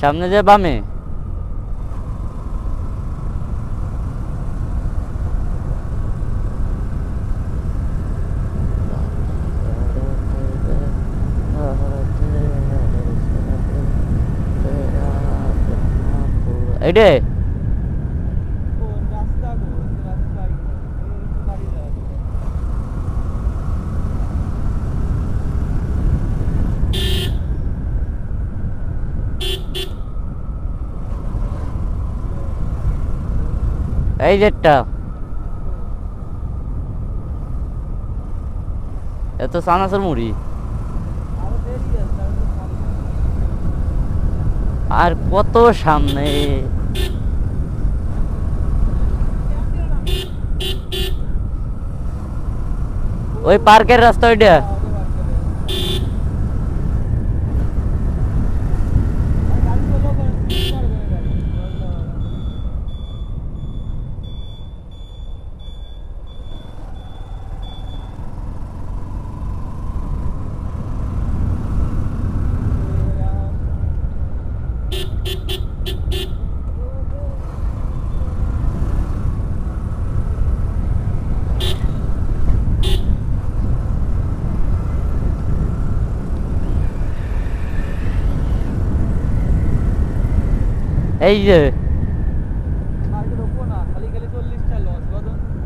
সামনে যে বামে। এইটে? এই যেটা এত সানাসের মুড়ি। আর কত সামনে। ওই পার্কের রাস্তা ওইটা। এই যে।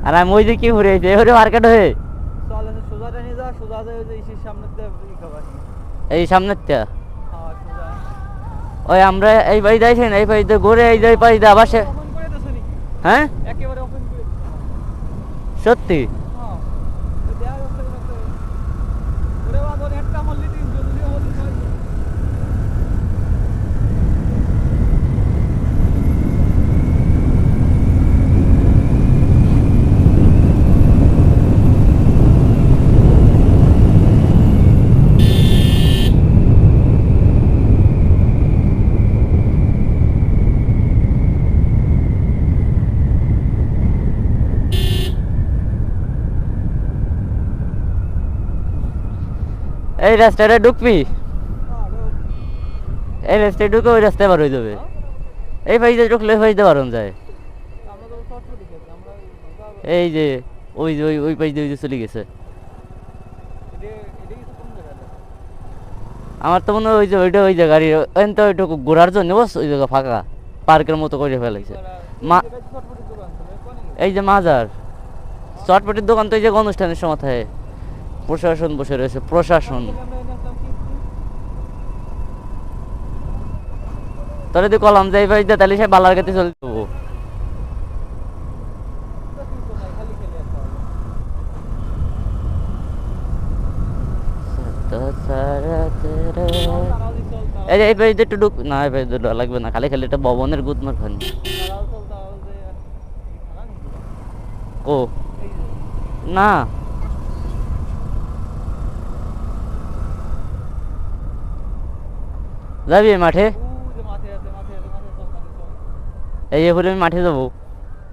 আর আমি ওই যে কি ঘুরে আইছি এবারে মার্কেট হয়ে। এই সামনের টা। ওই আমরা এই বাড়ি যাইছেন এই বাড়িতে ঘুরে এই দা আবার সে- হ্যাঁ? একেবারে ওপেন করে সত্যি হ্যাঁ ওই দেয়া রাস্তা করে ওরে বাবা ওরে একটা মল্লি তিন জন দিয়ে মল্লি ছয় জন। এই রাস্তাটা ঢুকবি? এই রাস্তায় ঢুকে ওই রাস্তায় বার হয়ে যাবে। এই পাইতে ঢুকলে পাইতে বারণ যায়। এই যে, ওই যে, ওই ওই পাইতে ওই যে চলে গেছে। আমার তো মনে হয় ওই যে, ওইটা ওই যে গাড়ি ওই তো ওইটুকু ঘোরার জন্য, বস, ওই জায়গা ফাঁকা। পার্কের মতো করে ফেলাইছে মা, এই যে মাজার। চটপটির দোকান তো এই যে অনুষ্ঠানের সময় থাকে। প্রশাসন বসে রয়েছে প্রশাসন। তাহলে তুই কলাম যাই ভাই দে তাহলে সে বালার কাছে চলে যাব। এই এই একটু ঢুক। না এই লাগবে না খালি খালি একটা ভবনের গুদ ও। না। যাবি মাঠে? এই এরপরে আমি মাঠে যাব।